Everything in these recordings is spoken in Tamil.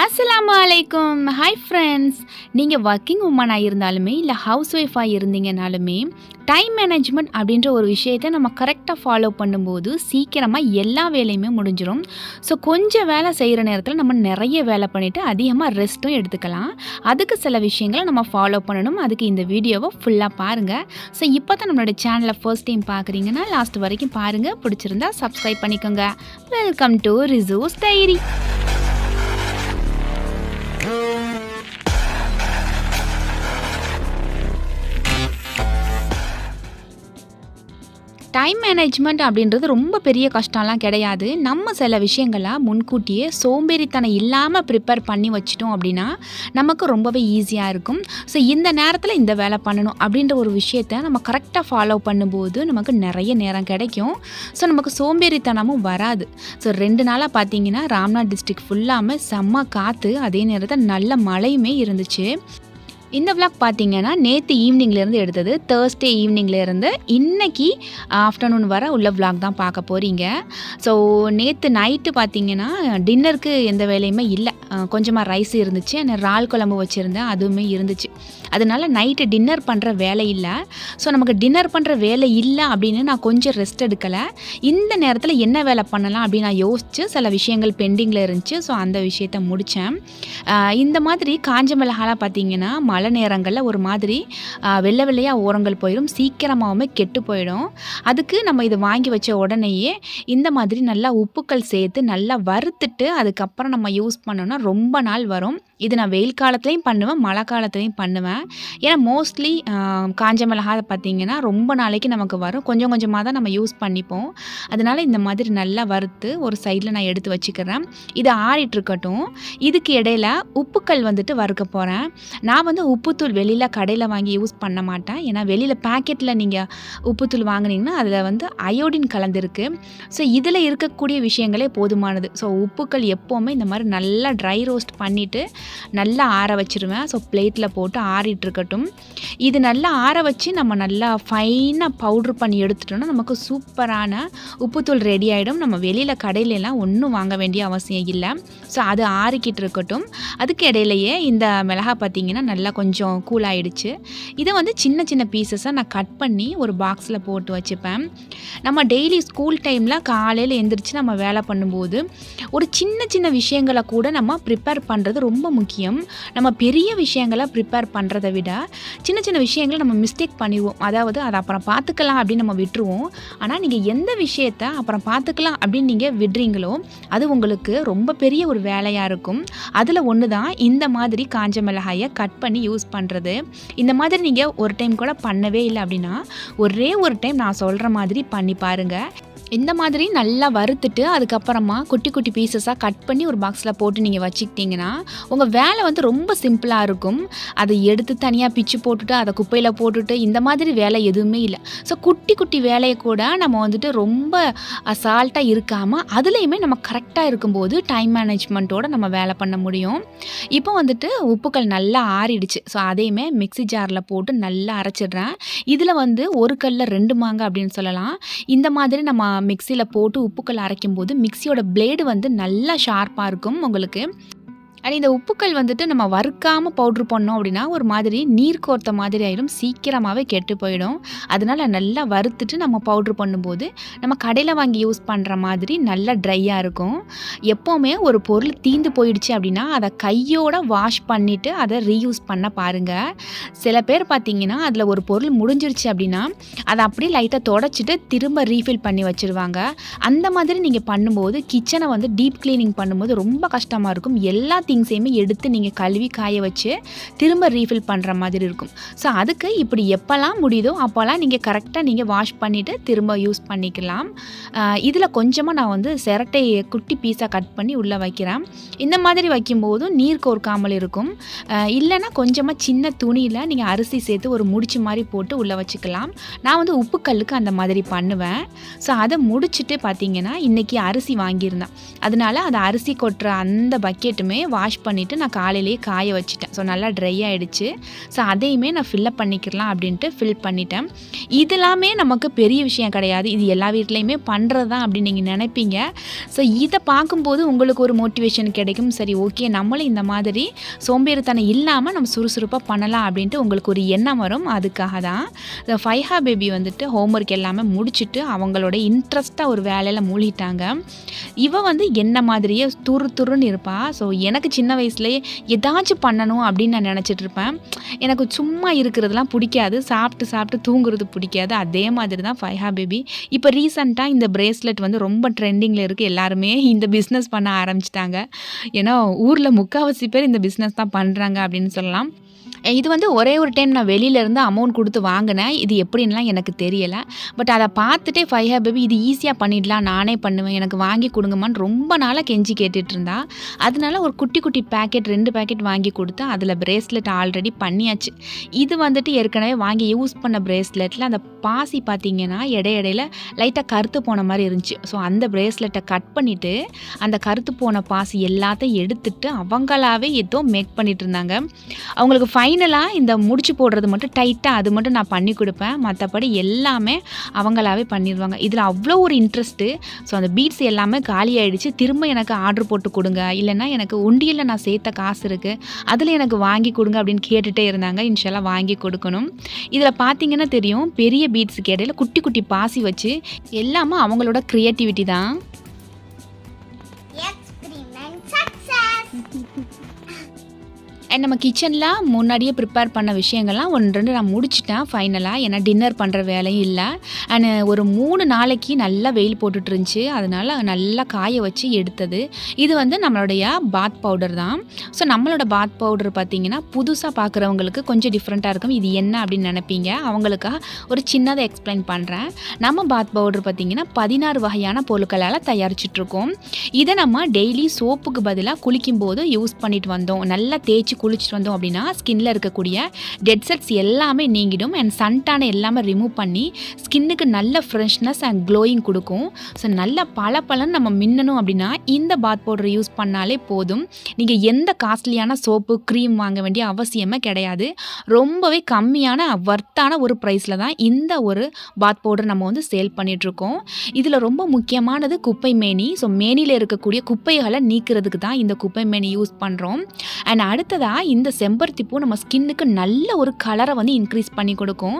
அஸ்லாமு அலைக்கும் ஹாய் ஃப்ரெண்ட்ஸ் நீங்கள் ஒர்க்கிங் உமனாக இருந்தாலுமே இல்லை ஹவுஸ் ஒய்ஃபாக இருந்தீங்கனாலுமே டைம் மேனேஜ்மெண்ட் அப்படின்ற ஒரு விஷயத்தை நம்ம கரெக்டாக ஃபாலோ பண்ணும்போது சீக்கிரமாக எல்லா வேலையுமே முடிஞ்சிடும் ஸோ கொஞ்சம் வேலை செய்கிற நேரத்தில் நம்ம நிறைய வேலை பண்ணிவிட்டு அதிகமாக ரெஸ்ட்டும் எடுத்துக்கலாம். அதுக்கு சில விஷயங்களை நம்ம ஃபாலோ பண்ணணும். அதுக்கு இந்த வீடியோவை ஃபுல்லாக பாருங்கள் ஸோ இப்போ தான் நம்மளோட சேனலை ஃபர்ஸ்ட் டைம் பார்க்குறீங்கன்னா லாஸ்ட் வரைக்கும் பாருங்கள் பிடிச்சிருந்தா சப்ஸ்கிரைப் பண்ணிக்கோங்க. வெல்கம் டு ரிசூஸ் டைரி டைம் மேனேஜ்மெண்ட் அப்படின்றது ரொம்ப பெரிய கஷ்டம்லாம் கிடையாது. நம்ம சில விஷயங்களை முன்கூட்டியே சோம்பேறித்தனம் இல்லாமல் ப்ரிப்பேர் பண்ணி வச்சிட்டோம் அப்படின்னா நமக்கு ரொம்பவே ஈஸியாக இருக்கும். ஸோ இந்த நேரத்தில் இந்த வேலை பண்ணணும் அப்படின்ற ஒரு விஷயத்த நம்ம கரெக்டாக ஃபாலோ பண்ணும்போது நமக்கு நிறைய நேரம் கிடைக்கும். ஸோ நமக்கு சோம்பேறித்தனமும் வராது. ஸோ ரெண்டு நாளாக பார்த்தீங்கன்னா ராம்நாத் டிஸ்ட்ரிக்ட் ஃபுல்லாமல் செம்ம காற்று அதே நேரத்தில் நல்ல மழையுமே இருந்துச்சு. இந்த விளாக் பார்த்தீங்கன்னா நேற்று ஈவினிங்லேருந்து எடுத்தது. தேர்ஸ்டே ஈவினிங்லேருந்து இன்னைக்கு ஆஃப்டர்நூன் வர உள்ள விளாக் தான் பார்க்க போகிறீங்க ஸோ நேற்று நைட்டு பார்த்தீங்கன்னா டின்னருக்கு எந்த வேலையுமே இல்லை. கொஞ்சமாக ரைஸ் இருந்துச்சு. அந்த இறால் குழம்பு வச்சுருந்தேன். அதுவுமே இருந்துச்சு. அதனால நைட்டு டின்னர் பண்ணுற வேலை இல்லை. ஸோ நமக்கு டின்னர் பண்ணுற வேலை இல்லை அப்படின்னு நான் கொஞ்சம் ரெஸ்ட் எடுக்கலை. இந்த நேரத்தில் என்ன வேலை பண்ணலாம் அப்படின்னு நான் யோசித்து சில விஷயங்கள் பெண்டிங்கில் இருந்துச்சு. ஸோ அந்த விஷயத்த முடித்தேன் இந்த மாதிரி காஞ்ச மிளகாலாம் பார்த்தீங்கன்னா மழை நேரங்களில் ஒரு மாதிரி வெள்ளை வெள்ளையாக ஓரங்கள் போயிடும் சீக்கிரமாகவுமே கெட்டு போயிடும். அதுக்கு நம்ம இது வாங்கி வச்ச உடனேயே இந்த மாதிரி நல்லா உப்புக்கள் சேர்த்து நல்லா வறுத்துட்டு அதுக்கப்புறம் நம்ம யூஸ் பண்ணோன்னா ரொம்ப நாள் வரும். இது நான் வெயில் காலத்துலேயும் பண்ணுவேன் மழை காலத்துலேயும் பண்ணுவேன். ஏன்னா மோஸ்ட்லி காஞ்ச மிளகா பார்த்திங்கன்னா ரொம்ப நாளைக்கு நமக்கு வரும். கொஞ்சம் கொஞ்சமாக தான் நம்ம யூஸ் பண்ணிப்போம். அதனால் இந்த மாதிரி நல்லா வறுத்து ஒரு சைடில் நான் எடுத்து வச்சுக்கிறேன். இது ஆறிட்டு இருக்கட்டும். இதுக்கு இடையில உப்புக்கள் வந்துட்டு வறுக்க போகிறேன் நான் வந்து உப்புத்தூள் வெளியில் கடையில் வாங்கி யூஸ் பண்ண மாட்டேன். ஏன்னா வெளியில் பேக்கெட்டில் நீங்கள் உப்புத்தூள் வாங்குனீங்கன்னா அதில் வந்து அயோடின் கலந்துருக்கு. ஸோ இதில் இருக்கக்கூடிய விஷயங்களே போதுமானது. ஸோ உப்புக்கள் எப்போவுமே இந்த மாதிரி நல்லா ட்ரை ரோஸ்ட் பண்ணிவிட்டு நல்லா ஆற வச்சிருவேன். ஸோ பிளேட்டில் போட்டு ஆறிட்டு இருக்கட்டும். இது நல்லா ஆற வச்சு நம்ம நல்லா ஃபைனாக பவுட்ரு பண்ணி எடுத்துட்டோம்னா நமக்கு சூப்பரான உப்புத்தூள் ரெடி ஆகிடும் நம்ம வெளியில் கடையிலலாம் ஒன்றும் வாங்க வேண்டிய அவசியம் இல்லை. ஸோ அது ஆறிக்கிட்டு இருக்கட்டும். அதுக்கு இடையிலையே இந்த மிளகா பார்த்தீங்கன்னா நல்லா கொஞ்சம் கூல் ஆயிடுச்சு. இதை வந்து சின்ன சின்ன பீசஸாக நான் கட் பண்ணி ஒரு பாக்ஸில் போட்டு வச்சுப்பேன். நம்ம டெய்லி ஸ்கூல் டைமில் காலையில் எழுந்திரிச்சு நம்ம வேலை பண்ணும்போது ஒரு சின்ன சின்ன விஷயங்களை கூட நம்ம ப்ரிப்பேர் பண்ணுறது ரொம்ப முக்கியம். நம்ம பெரிய விஷயங்களை ப்ரிப்பேர் பண்ணுறதை விட சின்ன சின்ன விஷயங்களை நம்ம மிஸ்டேக் பண்ணிடுவோம். அதாவது அதை அப்புறம் பார்த்துக்கலாம் அப்படின்னு நம்ம விட்டுருவோம். ஆனால் நீங்கள் எந்த விஷயத்த அப்புறம் பார்த்துக்கலாம் அப்படின்னு நீங்கள் விடுறீங்களோ அது உங்களுக்கு ரொம்ப பெரிய ஒரு வேலையாக இருக்கும். அதில் ஒன்று தான் இந்த மாதிரி காஞ்ச மிளகாயை கட் பண்ணி யூஸ் பண்ணுறது இந்த மாதிரி நீங்கள் ஒரு டைம் கூட பண்ணவே இல்லை அப்படின்னா ஒரே ஒரு டைம் நான் சொல்கிற மாதிரி பண்ணி பாருங்கள் இந்த மாதிரி நல்லா வறுத்துட்டு அதுக்கப்புறமா குட்டி குட்டி பீசஸாக கட் பண்ணி ஒரு பாக்ஸில் போட்டு நீங்கள் வச்சுக்கிட்டிங்கன்னா உங்கள் வேலை வந்து ரொம்ப சிம்பிளாக இருக்கும். அதை எடுத்து தனியாக பிச்சு போட்டுட்டு அதை குப்பையில் போட்டுட்டு இந்த மாதிரி வேலை எதுவுமே இல்லை. ஸோ குட்டி குட்டி வேலையை கூட நம்ம வந்துட்டு ரொம்ப அசால்ட்டாக இருக்காமல் அதுலேயுமே நம்ம கரெக்டாக இருக்கும்போது டைம் மேனேஜ்மெண்ட்டோடு நம்ம வேலை பண்ண முடியும். இப்போ வந்துட்டு உப்புக்கள் நல்லா ஆறிடுச்சு. ஸோ அதையுமே மிக்ஸி ஜாரில் போட்டு நல்லா அரைச்சிடுறேன். இதில் வந்து ஒரு கல்லில் ரெண்டு மாங்காய் அப்படின்னு சொல்லலாம். இந்த மாதிரி நம்ம மிக்சியில் போட்டு உப்புக்கள் அரைக்கும் போது மிக்சியோட பிளேடு வந்து நல்லா ஷார்ப்பாக இருக்கும் உங்களுக்கு. அண்ட் இந்த உப்புக்கள் வந்துட்டு நம்ம வறுக்காமல் பவுட்ரு பண்ணோம் அப்படின்னா ஒரு மாதிரி நீர் கோர்த்த மாதிரி ஆயிடும் சீக்கிரமாகவே கெட்டு போயிடும். அதனால் நல்லா வறுத்துட்டு நம்ம பவுட்ரு பண்ணும்போது நம்ம கடையில் வாங்கி யூஸ் பண்ணுற மாதிரி நல்லா ட்ரையாக இருக்கும். எப்போவுமே ஒரு பொருள் தீந்து போயிடுச்சு அப்படின்னா அதை கையோட வாஷ் பண்ணிவிட்டு அதை ரீயூஸ் பண்ண பாருங்கள் சில பேர் பார்த்தீங்கன்னா அதில் ஒரு பொருள் முடிஞ்சிருச்சு அப்படின்னா அதை அப்படியே லைட்டாக தொடச்சிட்டு திரும்ப ரீஃபில் பண்ணி வச்சுருவாங்க. அந்த மாதிரி நீங்கள் பண்ணும்போது கிச்சனை வந்து டீப் க்ளீனிங் பண்ணும்போது ரொம்ப கஷ்டமாக இருக்கும். எல்லாத்தையும் திங்ஸையுமே எடுத்து நீங்கள் கழுவி காய வச்சு திரும்ப ரீஃபில் பண்ணுற மாதிரி இருக்கும். ஸோ அதுக்கு இப்படி எப்போல்லாம் முடியுதோ அப்போல்லாம் நீங்கள் கரெக்டாக நீங்கள் வாஷ் பண்ணிவிட்டு திரும்ப யூஸ் பண்ணிக்கலாம். இதில் கொஞ்சமாக நான் வந்து சிரட்டையை குட்டி பீஸாக கட் பண்ணி உள்ளே வைக்கிறேன். இந்த மாதிரி வைக்கும்போதும் நீர் கோர்க்காமல் இருக்கும். இல்லைன்னா கொஞ்சமாக சின்ன துணியில் நீங்கள் அரிசி சேர்த்து ஒரு முடிச்சு மாதிரி போட்டு உள்ளே வச்சுக்கலாம். நான் வந்து உப்புக்கல்லுக்கு அந்த மாதிரி பண்ணுவேன். ஸோ அதை முடிச்சுட்டு பார்த்தீங்கன்னா இன்றைக்கி அரிசி வாங்கியிருந்தேன். அதனால அந்த அரிசி கொட்டுற அந்த பக்கெட்டுமே வாஷ் பண்ணிவிட்டு நான் காலையிலேயே காய வச்சுட்டேன். ஸோ நல்லா ட்ரை ஆகிடுச்சு ஸோ அதையுமே நான் ஃபில்லப் பண்ணிக்கலாம் அப்படின்ட்டு ஃபில் பண்ணிட்டேன். இதெல்லாமே நமக்கு பெரிய விஷயம் கிடையாது. இது எல்லா வீட்லேயுமே பண்ணுறது தான் அப்படின்னு நீங்கள் நினைப்பீங்க. ஸோ இதை பார்க்கும்போது உங்களுக்கு ஒரு மோட்டிவேஷன் கிடைக்கும். சரி ஓகே நம்மளும் இந்த மாதிரி சோம்பேறித்தனம் இல்லாமல் நம்ம சுறுசுறுப்பாக பண்ணலாம் அப்படின்ட்டு உங்களுக்கு ஒரு எண்ணம் வரும். அதுக்காக தான். இந்த ஃபைஹா பேபி வந்துட்டு ஹோம்ஒர்க் எல்லாமே முடிச்சுட்டு அவங்களோட இன்ட்ரெஸ்ட்டாக ஒரு வேலையில் மூழ்கிட்டாங்க. இவ வந்து என்ன மாதிரியே துரு துருன்னு இருப்பா. ஸோ எனக்கு சின்ன வயசுலேயே ஏதாச்சும் பண்ணணும் அப்படின்னு நான் நினச்சிட்டு இருப்பேன். எனக்கு சும்மா இருக்கிறதுலாம் பிடிக்காது. சாப்பிட்டு சாப்பிட்டு தூங்குறது பிடிக்காது. அதே மாதிரி தான் ஃபைஹா பேபி. இப்போ ரீசண்டாக இந்த பிரேஸ்லெட் வந்து ரொம்ப ட்ரெண்டிங்கில் இருக்குது எல்லாருமே இந்த பிஸ்னஸ் பண்ண ஆரம்பிச்சிட்டாங்க. ஏன்னா ஊரில் முக்கால்வாசி பேர் இந்த பிஸ்னஸ் தான் பண்ணுறாங்க அப்படின்னு சொல்லலாம். இது வந்து ஒரே ஒரு டைம் நான் வெளியிலேருந்து அமௌண்ட் கொடுத்து வாங்கினேன். இது எப்படின்லாம் எனக்கு தெரியலை. பட் அதை பார்த்துட்டே ஃபைவ் ஹேர் பேபி இது ஈஸியாக பண்ணிடலாம். நானே பண்ணுவேன். எனக்கு வாங்கி கொடுங்கம்மான்னு ரொம்ப நாளாக கெஞ்சி கேட்டுட்டு இருந்தா. அதனால ஒரு குட்டி குட்டி பேக்கெட் ரெண்டு பேக்கெட் வாங்கி கொடுத்து அதில் பிரேஸ்லெட் ஆல்ரெடி பண்ணியாச்சு. இது வந்துட்டு ஏற்கனவே வாங்கி யூஸ் பண்ண பிரேஸ்லெட்டில் அந்த பாசி பார்த்தீங்கன்னா இடையிடையில லைட்டாக கருத்து போன மாதிரி இருந்துச்சு. ஸோ அந்த ப்ரேஸ்லெட்டை கட் பண்ணிவிட்டு அந்த கருத்து போன பாசி எல்லாத்தையும் எடுத்துட்டு அவங்களாவே ஏதோ மேக் பண்ணிட்டு இருந்தாங்க. அவங்களுக்கு ஃபைனலாக இந்த முடிச்சு போடுறது மட்டும் டைட்டாக அது மட்டும் நான் பண்ணி கொடுப்பேன். மற்றபடி எல்லாமே அவங்களாவே பண்ணிடுவாங்க. இதில் அவ்வளோ ஒரு இன்ட்ரெஸ்ட்டு ஸோ அந்த பீட்ஸ் எல்லாமே காலி திரும்ப எனக்கு ஆர்டர் போட்டு கொடுங்க. இல்லைன்னா எனக்கு உண்டியலில் நான் சேர்த்த காசு இருக்குது அதில் எனக்கு வாங்கி கொடுங்க அப்படின்னு கேட்டுகிட்டே இருந்தாங்க. இன்ஷால்லாம் வாங்கி கொடுக்கணும். இதில் பார்த்தீங்கன்னா தெரியும் பெரிய பீட்ஸுக்கு இடையில குட்டி குட்டி பாசி வச்சு எல்லாமே அவங்களோட க்ரியேட்டிவிட்டி தான்! அண்ட் நம்ம கிச்சனில் முன்னாடியே ப்ரிப்பேர் பண்ண விஷயங்கள்லாம் ஒன்று ரெண்டு நான் முடிச்சிட்டேன் ஃபைனலாக ஏன்னா டின்னர் பண்ணுற வேலையும் இல்லை. அண்ட் ஒரு மூணு நாளைக்கு நல்லா வெயில் போட்டுட்டு இருந்துச்சு. அதனால் நல்லா காய வச்சு எடுத்தது. இது வந்து நம்மளுடைய பாத் பவுடர் தான். ஸோ நம்மளோட பாத் பவுடர் பார்த்தீங்கன்னா புதுசாக பார்க்குறவங்களுக்கு கொஞ்சம் டிஃப்ரெண்ட்டாக இருக்கும். இது என்ன அப்படின்னு நினைப்பீங்க? அவங்களுக்காக ஒரு சின்னதை எக்ஸ்பிளைன் பண்ணுறேன் நம்ம பாத் பவுடர் பார்த்திங்கன்னா பதினாறு வகையான பொருட்களால் தயாரிச்சிட்ருக்கோம் இதை நம்ம டெய்லி சோப்புக்கு பதிலாக குளிக்கும்போது யூஸ் பண்ணிட்டு வந்தோம். நல்லா தேய்ச்சி குளிச்சுட்டு வந்தோம் அப்படின்னா ஸ்கின்ல இருக்கக்கூடிய டெட் செல்ஸ் எல்லாமே நீங்கிடும் அண்ட் சன்டானை எல்லாமே ரிமூவ் பண்ணி ஸ்கின்னுக்கு நல்ல ஃப்ரெஷ்னஸ் அண்ட் க்ளோயிங் கொடுக்கும். ஸோ நல்ல பல நம்ம மின்னணும் அப்படின்னா இந்த பாத் பவுடர் யூஸ் பண்ணாலே போதும். நீங்கள் எந்த காஸ்ட்லியான சோப்பு க்ரீம் வாங்க வேண்டிய அவசியமே கிடையாது. ரொம்பவே கம்மியான வர்த்தான ஒரு ப்ரைஸில் தான் இந்த ஒரு பாத் பவுடர் நம்ம வந்து சேல் பண்ணிகிட்ருக்கோம் இதில் ரொம்ப முக்கியமானது குப்பை மேனி. ஸோ மேனியில் இருக்கக்கூடிய குப்பைகளை நீக்கிறதுக்கு தான் இந்த குப்பை மேனி யூஸ் பண்ணுறோம் அண்ட் அடுத்ததாக இந்த செம்பருத்தி பூ நம்ம ஸ்கின்னுக்கு நல்ல ஒரு கலரை வந்து இன்க்ரீஸ் பண்ணி கொடுக்கும்.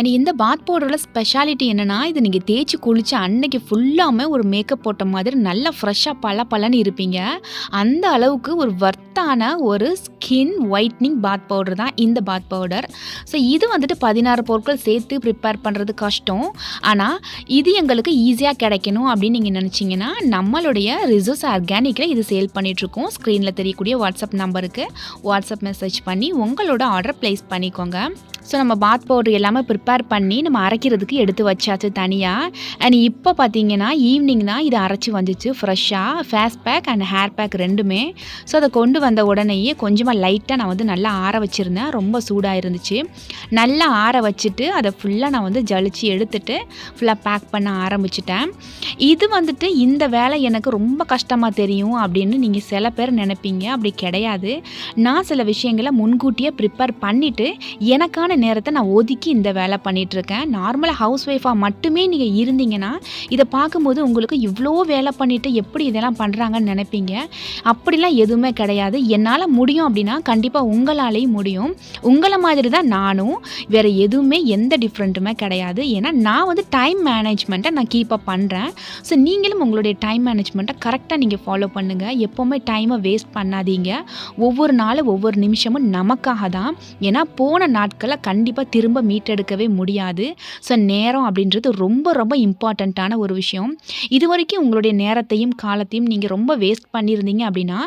அண்ட் இந்த பாத் பவுடரோட ஸ்பெஷாலிட்டி என்னென்னா இது நீங்கள் தேய்ச்சி குளிச்சு அன்னைக்கு ஃபுல்லாமே ஒரு மேக்கப் போட்ட மாதிரி நல்லா ஃப்ரெஷ்ஷாக பல பலன்னு இருப்பீங்க. அந்த அளவுக்கு ஒரு வர்த்தான ஒரு ஸ்கின் ஒயிட்னிங் பாத் பவுடர் தான் இந்த பாத் பவுடர் ஸோ இது வந்துட்டு பதினாறு பொருட்கள் சேர்த்து ப்ரிப்பேர் பண்ணுறது கஷ்டம். ஆனால் இது எங்களுக்கு ஈஸியாக கிடைக்கணும் அப்படின்னு நீங்கள் நினச்சிங்கன்னா நம்மளுடைய ரிசோர்ஸ் ஆர்கானிக்கில் இது சேல் பண்ணிகிட்ருக்கோம் ஸ்க்ரீனில் தெரியக்கூடிய வாட்ஸ்அப் நம்பருக்கு வாட்ஸ்அப் மெசேஜ் பண்ணி உங்களோட ஆர்டர் ப்ளேஸ் பண்ணிக்கோங்க. ஸோ நம்ம பாத் பவுடர் எல்லாமே ப்ரிப்பேர் பண்ணி நம்ம அரைக்கிறதுக்கு எடுத்து வச்சாச்சு தனியாக அண்ட் இப்போ பார்த்தீங்கன்னா ஈவினிங் தான் இது அரைச்சி வந்துச்சு. ஃப்ரெஷ்ஷாக face pack and hair pack ரெண்டுமே. ஸோ அதை கொண்டு வந்த உடனேயே கொஞ்சமாக லைட்டாக நான் வந்து நல்லா ஆற வச்சுருந்தேன். ரொம்ப சூடாக இருந்துச்சு. நல்லா ஆற வச்சுட்டு அதை ஃபுல்லாக நான் வந்து ஜலிச்சு எடுத்துட்டு ஃபுல்லாக பேக் பண்ண ஆரம்பிச்சிட்டேன். இது வந்துட்டு இந்த வேலை எனக்கு ரொம்ப கஷ்டமாக தெரியும் அப்படின்னு நீங்கள் சில பேர் நினைப்பீங்க. அப்படி கிடையாது. நான் சில விஷயங்களை முன்கூட்டியே ப்ரிப்பேர் பண்ணிவிட்டு எனக்கான நேரத்தை நான் ஒதுக்கி இந்த வேலை பண்ணிகிட்ருக்கேன் நார்மலாக ஹவுஸ் ஒய்ஃபாக மட்டுமே நீங்கள் இருந்தீங்கன்னா இதை பார்க்கும்போது உங்களுக்கு இவ்வளோ வேலை பண்ணிவிட்டு எப்படி இதெல்லாம் பண்ணுறாங்கன்னு நினைப்பீங்க. அப்படிலாம் எதுவுமே கிடையாது. என்னால் முடியும் அப்படின்னா கண்டிப்பாக உங்களாலேயும் முடியும். உங்களை மாதிரி தான் நானும். வேறு எதுவுமே எந்த டிஃப்ரெண்ட்டுமே கிடையாது. ஏன்னா நான் வந்து டைம் மேனேஜ்மெண்ட்டை நான் கீப் அப் பண்ணுறேன் ஸோ நீங்களும் உங்களுடைய டைம் மேனேஜ்மெண்ட்டை கரெக்டாக நீங்கள் ஃபாலோ பண்ணுங்கள் எப்போவுமே டைமை வேஸ்ட் பண்ணாதீங்க. ஒவ்வொரு நாளும் ஒவ்வொரு நிமிஷமும் நமக்காக தான். ஏன்னா போன நாட்களை கண்டிப்பாக திரும்ப மீட்டெடுக்கவே முடியாது. ஸோ நேரம் அப்படின்றது ரொம்ப ரொம்ப இம்பார்ட்டண்ட்டான ஒரு விஷயம். இது வரைக்கும் உங்களுடைய நேரத்தையும் காலத்தையும் நீங்கள் ரொம்ப வேஸ்ட் பண்ணியிருந்தீங்க அப்படின்னா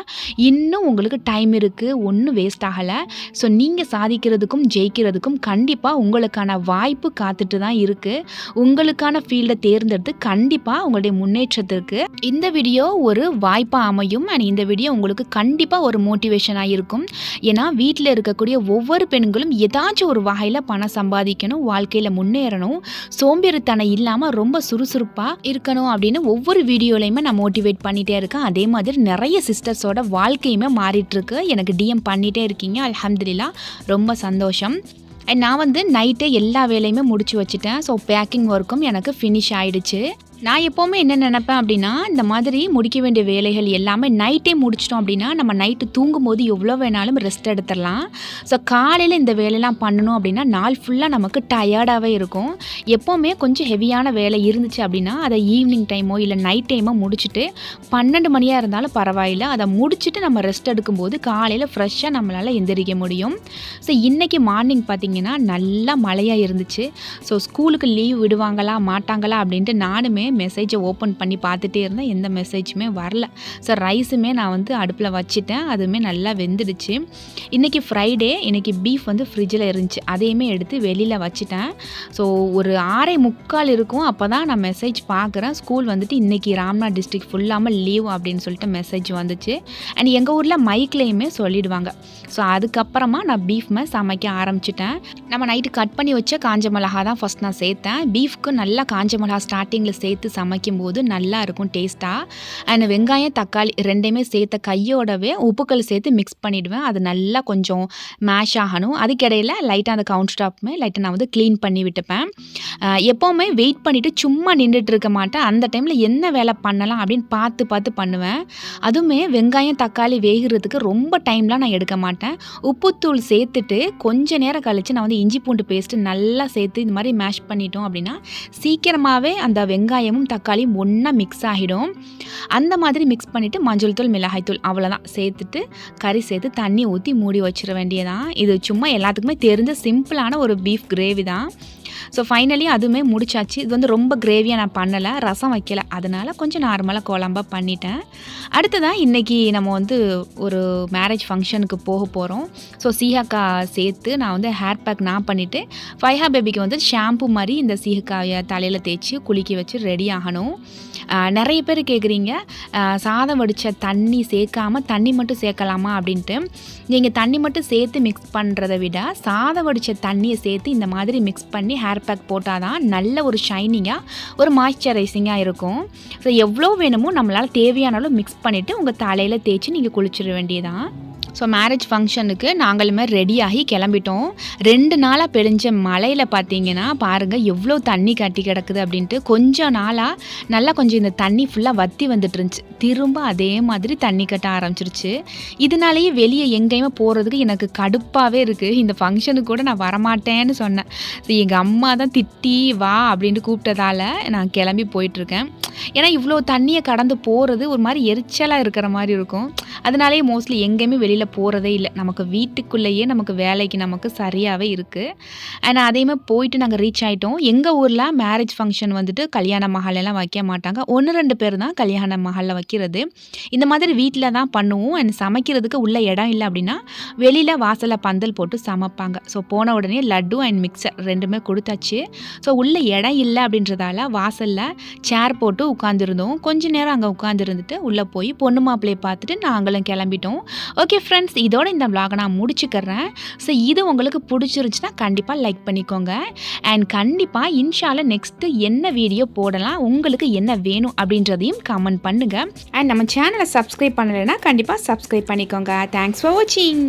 இன்னும் உங்களுக்கு டைம் இருக்குது ஒன்றும் வேஸ்ட் ஆகலை. ஸோ நீங்கள் சாதிக்கிறதுக்கும் ஜெயிக்கிறதுக்கும் கண்டிப்பாக உங்களுக்கான வாய்ப்பு காத்துட்டு தான் இருக்குது உங்களுக்கான ஃபீல்டை தேர்ந்தெடுத்து கண்டிப்பாக உங்களுடைய முன்னேற்றத்திற்கு இந்த வீடியோ ஒரு வாய்ப்பாக அமையும். அண்ட் இந்த வீடியோ உங்களுக்கு கண்டிப்பாக ஒரு மோட்டிவேஷனாக இருக்கும். ஏன்னா வீட்டில் இருக்கக்கூடிய ஒவ்வொரு பெண்களும் ஏதாச்சும் ஒரு வகையில் பணம் சம்பாதிக்கணும் வாழ்க்கையில் முன்னேறணும் சோம்பேறித்தனம் இல்லாமல் ரொம்ப சுறுசுறுப்பாக இருக்கணும் அப்படின்னு ஒவ்வொரு வீடியோலையுமே நான் மோட்டிவேட் பண்ணிகிட்டே இருக்கேன். அதே மாதிரி நிறைய சிஸ்டர்ஸோட வாழ்க்கையுமே மாறிட்டுருக்கு. எனக்கு டிஎம் பண்ணிகிட்டே இருக்கீங்க. அலமதுல்லா ரொம்ப சந்தோஷம். நான் வந்து நைட்டே எல்லா வேலையுமே முடிச்சு வச்சுட்டேன். ஸோ பேக்கிங் ஒர்க்கும் எனக்கு ஃபினிஷ் ஆயிடுச்சு. நான் எப்போவுமே என்ன நினப்பேன் அப்படின்னா இந்த மாதிரி முடிக்க வேண்டிய வேலைகள் எல்லாமே நைட்டே முடிச்சிட்டோம் அப்படின்னா நம்ம நைட்டு தூங்கும்போது எவ்வளோ வேணாலும் ரெஸ்ட் எடுத்துடலாம். ஸோ காலையில் இந்த வேலையெல்லாம் பண்ணணும் அப்படின்னா நாள் ஃபுல்லாக நமக்கு டயர்டாகவே இருக்கும். எப்போவுமே கொஞ்சம் ஹெவியான வேலை இருந்துச்சு அப்படின்னா அதை ஈவினிங் டைமோ இல்லை நைட் டைமோ முடிச்சுட்டு பன்னெண்டு மணியாக இருந்தாலும் பரவாயில்ல. அதை முடிச்சுட்டு நம்ம ரெஸ்ட் எடுக்கும்போது காலையில் ஃப்ரெஷ்ஷாக நம்மளால் எந்திரிக்க முடியும். ஸோ இன்றைக்கி மார்னிங் பார்த்திங்கன்னா நல்லா மழையாக இருந்துச்சு. ஸோ ஸ்கூலுக்கு லீவ் விடுவாங்களா மாட்டாங்களா அப்படின்ட்டு நானுமே மெசேஜை ஓப்பன் பண்ணி பார்த்துட்டே இருந்தேன். எந்த மெசேஜுமே வரல. ஸோ ரைஸுமே நான் வந்து அடுப்பில் வச்சுட்டேன். அதுவுமே நல்லா வெந்துடுச்சு. இன்றைக்கி ஃப்ரைடே இன்றைக்கி பீஃப் வந்து ஃப்ரிட்ஜில் இருந்துச்சு. அதையுமே எடுத்து வெளியில் வச்சுட்டேன். ஸோ ஒரு ஆறே முக்கால் இருக்கும். அப்போ தான் நான் மெசேஜ் பார்க்குறேன். ஸ்கூல் வந்துட்டு இன்றைக்கி ராம்நாத் டிஸ்ட்ரிக்ட் ஃபுல்லாமல் லீவ் அப்படின்னு சொல்லிட்டு மெசேஜ் வந்துச்சு. அண்ட் எங்கள் ஊரில் மைக்லேயுமே சொல்லிடுவாங்க. ஸோ அதுக்கப்புறமா நான் பீஃப்மே சமைக்க ஆரம்பிச்சிட்டேன். நம்ம நைட்டு கட் பண்ணி வச்ச காஞ்ச மிளகா தான் ஃபஸ்ட் நான் சேர்த்தேன். பீஃப்க்கு நல்லா காஞ்ச மிளகா ஸ்டார்டிங்கில் சேர்த்து சேர்த்து சமைக்கும்போது நல்லா இருக்கும் டேஸ்ட்டாக அண்ட் வெங்காயம் தக்காளி ரெண்டையுமே சேர்த்த கையோடவே உப்புக்கள் சேர்த்து மிக்ஸ் பண்ணிவிடுவேன் அது நல்லா கொஞ்சம் மேஷ் ஆகணும். அதுக்கிடையில் லைட்டாக அந்த கவுண்ட் ஸ்டாப்புமே லைட்டாக நான் வந்து க்ளீன் பண்ணி விட்டுப்பேன். எப்போவுமே வெயிட் பண்ணிவிட்டு சும்மா நின்றுட்டு இருக்க மாட்டேன். அந்த டைமில் என்ன வேலை பண்ணலாம் அப்படின்னு பார்த்து பார்த்து பண்ணுவேன். அதுவுமே வெங்காயம் தக்காளி வேகிறதுக்கு ரொம்ப டைம்லாம் நான் எடுக்க மாட்டேன். உப்புத்தூள் சேர்த்துட்டு கொஞ்ச நேரம் கழித்து நான் வந்து இஞ்சி பூண்டு பேஸ்ட்டு நல்லா சேர்த்து இந்த மாதிரி மேஷ் பண்ணிட்டோம் அப்படின்னா சீக்கிரமாகவே அந்த வெங்காயம் வெங்காயமும் தக்காளியும் ஒன்றா மிக்ஸ் ஆகிடும். அந்த மாதிரி மிக்ஸ் பண்ணிவிட்டு மஞ்சள் தூள் மிளகாய்த்தூள் அவ்வளோதான் சேர்த்துட்டு கறி சேர்த்து தண்ணி ஊற்றி மூடி வச்சிட வேண்டியதான் இது சும்மா எல்லாத்துக்குமே தெரிஞ்ச சிம்பிளான ஒரு பீஃப் கிரேவி தான். ஸோ ஃபைனலி அதுவுமே முடிச்சாச்சு. இது வந்து ரொம்ப கிரேவியாக நான் பண்ணலை. ரசம் வைக்கல. அதனால் கொஞ்சம் நார்மலாக குழம்பாக பண்ணிட்டேன். அடுத்ததான் இன்றைக்கி நம்ம வந்து ஒரு மேரேஜ் ஃபங்க்ஷனுக்கு போக போகிறோம் ஸோ சீஹக்கா சேர்த்து நான் வந்து ஹேர் பேக் நான் பண்ணிவிட்டு ஃபைஹா பேபிக்கு வந்து ஷாம்பு மாதிரி இந்த சீஹக்காயை தலையில் தேய்ச்சி குளிக்க வச்சு ரெடி ஆகணும். நிறைய பேர் கேட்குறீங்க சாதம் வடித்த தண்ணி சேர்க்காம தண்ணி மட்டும் சேர்க்கலாமா அப்படின்ட்டு. நீங்கள் தண்ணி மட்டும் சேர்த்து மிக்ஸ் பண்ணுறதை விட சாதம் வடித்த தண்ணியை சேர்த்து இந்த மாதிரி மிக்ஸ் பண்ணி ஹேர் பேக் போட்டால் தான் நல்ல ஒரு ஷைனிங்காக ஒரு மாய்ஸ்சரைசிங்காக இருக்கும். ஸோ எவ்வளோ வேணுமோ நம்மளால் தேவையான அளவு மிக்ஸ் பண்ணிவிட்டு உங்கள் தலையில் தேய்ச்சி நீங்கள் குளிச்சிட வேண்டியதான் ஸோ மேரேஜ் ஃபங்க்ஷனுக்கு நாங்களுமே ரெடியாகி கிளம்பிட்டோம். ரெண்டு நாளாக பெழிஞ்ச மலையில் பார்த்தீங்கன்னா பாருங்கள் எவ்வளோ தண்ணி கட்டி கிடக்குது அப்படின்ட்டு கொஞ்சம் நாளாக நல்லா கொஞ்சம் இந்த தண்ணி ஃபுல்லாக வத்தி வந்துட்டு இருந்துச்சு. திரும்ப அதே மாதிரி தண்ணி கட்ட ஆரம்பிச்சிருச்சு. இதனாலேயே வெளியே எங்கேயுமே போகிறதுக்கு எனக்கு கடுப்பாகவே இருக்குது இந்த ஃபங்க்ஷனுக்கு கூட நான் வரமாட்டேன்னு சொன்னேன். எங்கள் அம்மா தான் திட்டி வா அப்படின்ட்டு கூப்பிட்டதால நான் கிளம்பி போயிட்டுருக்கேன் ஏன்னா இவ்வளோ தண்ணியை கடந்து போகிறது ஒரு மாதிரி எரிச்சலாக இருக்கிற மாதிரி இருக்கும். அதனாலேயே மோஸ்ட்லி எங்கேயுமே வெளியில் போகிறதே இல்லை. நமக்கு வீட்டுக்குள்ளேயே நமக்கு வேலைக்கு நமக்கு சரியாகவே இருக்குது அண்ட் அதேமாதிரி போயிட்டு நாங்கள் ரீச் ஆகிட்டோம் எங்கள் ஊரில் மேரேஜ் ஃபங்க்ஷன் வந்துட்டு கல்யாண மகாலெல்லாம் வைக்க மாட்டாங்க. ஒன்று ரெண்டு பேர் தான் கல்யாண மஹாலில் வைக்கிறது. இந்த மாதிரி வீட்டில் தான் பண்ணுவோம். அண்ட் சமைக்கிறதுக்கு உள்ள இடம் இல்லை அப்படின்னா வெளியில் வாசலில் பந்தல் போட்டு சமைப்பாங்க. ஸோ போன உடனே லட்டு அண்ட் மிக்சர் ரெண்டுமே கொடுத்தாச்சு. ஸோ உள்ள இடம் இல்லை அப்படின்றதால வாசலில் சேர் போட்டு உட்காந்துருந்தோம் கொஞ்ச நேரம் அங்கே உட்காந்துருந்துட்டு உள்ளே போய் பொண்ணு மாப்பிள்ளையை பார்த்துட்டு நாங்கள் நாங்களும் கிளம்பிட்டோம். ஓகே ஃப்ரெண்ட்ஸ் இதோட இந்த vlog நான் முடிச்சுக்கிறேன். ஸோ இது உங்களுக்கு பிடிச்சிருந்துச்சுன்னா கண்டிப்பாக லைக் பண்ணிக்கோங்க. அண்ட் கண்டிப்பாக இன்ஷால நெக்ஸ்ட்டு என்ன வீடியோ போடலாம் உங்களுக்கு என்ன வேணும் அப்படின்றதையும் கமெண்ட் பண்ணுங்கள் அண்ட் நம்ம சேனலை சப்ஸ்கிரைப் பண்ணலைன்னா கண்டிப்பாக சப்ஸ்கிரைப் பண்ணிக்கோங்க. தேங்க்ஸ் ஃபார் வாட்சிங்